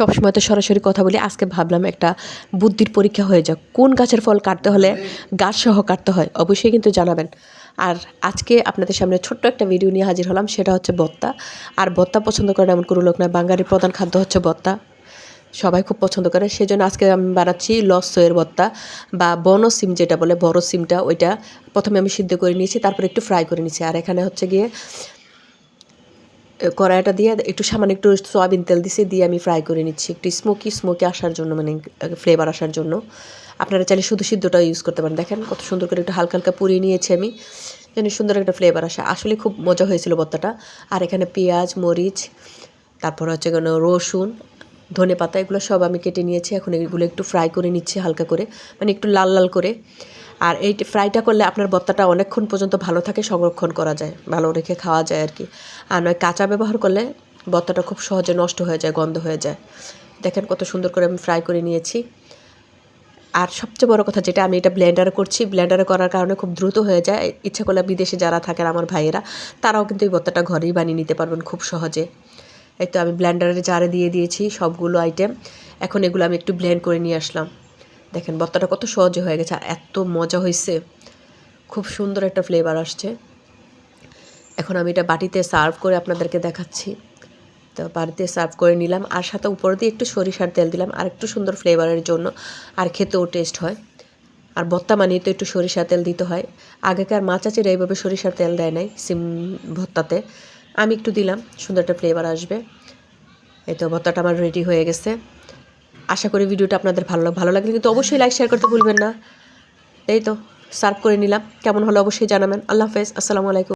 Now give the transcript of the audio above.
সবসময় তো সরাসরি কথা বলি, আজকে ভাবলাম একটা বুদ্ধির পরীক্ষা হয়ে যাক। কোন গাছের ফল কাটতে হলে গাছ সহ কাটতে হয়, অবশ্যই কিন্তু জানাবেন। আর আজকে আপনাদের সামনে ছোট্ট একটা ভিডিও নিয়ে হাজির হলাম, সেটা হচ্ছে বত্তা। আর বত্তা পছন্দ করেন এমন কোনো লোক নয় বাঙালির প্রধান খাদ্য হচ্ছে বত্তা। সবাই খুব পছন্দ করে, সেজন্য আজকে আমি বানাচ্ছি লস লসয়ের ভর্তা বা বন সিম যেটা বলে, বড় সিমটা, ওইটা প্রথমে আমি সিদ্ধ করে নিয়েছি, তারপর একটু ফ্রাই করে নিয়েছি। আর এখানে হচ্ছে গিয়ে কড়াইটা দিয়ে একটু সামান্য একটু সয়াবিন তেল দিছি, দিয়ে আমি ফ্রাই করে নিচ্ছি। একটু স্মোকি স্মোকি আসার জন্য মানে ফ্লেভার আসার জন্য। আপনারা চাইলে শুধু সিদ্ধটা ইউজ করতে পারেন। দেখেন কত সুন্দর করে একটু হালকা হালকা পুড়িয়ে নিয়েছি আমি। যেন সুন্দর একটা ফ্লেভার আসে। আসলে খুব মজা হয়েছিল ভর্তাটা। আর এখানে পেঁয়াজ, মরিচ, তারপর হচ্ছে কোনো রসুন ধনে পাতা এগুলো সব আমি কেটে নিয়েছি। এখন এগুলো একটু ফ্রাই করে নিচ্ছি হালকা করে। মানে একটু লাল লাল করে। আর এই ফ্রাইটা করলে আপনার ভর্তাটা অনেকক্ষণ পর্যন্ত ভালো থাকে, সংরক্ষণ করা যায়, ভালো রেখে খাওয়া যায় আর কি। আর নয়, কাঁচা ব্যবহার করলে ভর্তাটা খুব সহজে নষ্ট হয়ে যায়, গন্ধ হয়ে যায়। দেখেন কত সুন্দর করে আমি ফ্রাই করে নিয়েছি। আর সবচেয়ে বড় কথা যেটা, আমি এটা ব্লেন্ডারে করছি ব্লেন্ডারে করার কারণে খুব দ্রুত হয়ে যায়। ইচ্ছা করলে বিদেশে যারা থাকেন, আমার ভাইয়েরা, তারাও কিন্তু এই ভর্তাটা ঘরেই বানিয়ে নিতে পারবেন খুব সহজে। এই তো আমি ব্লেন্ডারে জারে দিয়ে দিয়েছি সবগুলো আইটেম এখন এগুলো আমি একটু ব্লেন্ড করে নিয়ে আসলাম। দেখেন ভর্তাটা কত সহজে হয়ে গেছে, আর এত মজা হয়েছে খুব সুন্দর একটা ফ্লেভার আসছে। এখন আমি এটা বাটিতে সার্ভ করে আপনাদেরকে দেখাচ্ছি। তো বাড়িতে সার্ভ করে নিলাম, আর সাথে উপর দিয়ে একটু সরিষার তেল দিলাম, আর একটু সুন্দর ফ্লেভারের জন্য, আর খেতেও টেস্ট হয়। আর ভত্তা মানিয়ে তো একটু সরিষার তেল দিতে হয়। আগেকার মা চাচিরা এইভাবে সরিষার তেল দেয় নাই সিম ভত্তাতে। আমি একটু দিলাম, সুন্দর একটা ফ্লেভার আসবে। এই তো ভর্তাটা আমার রেডি হয়ে গেছে। আশা করি ভিডিওটা আপনাদের ভালো ভালো লাগলে কিন্তু অবশ্যই লাইক শেয়ার করতে ভুলবেন না। এই তো সার্ভ করে নিলাম। কেমন হলো অবশ্যই জানাবেন। আল্লাহ হাফেজ। আসসালামু আলাইকুম।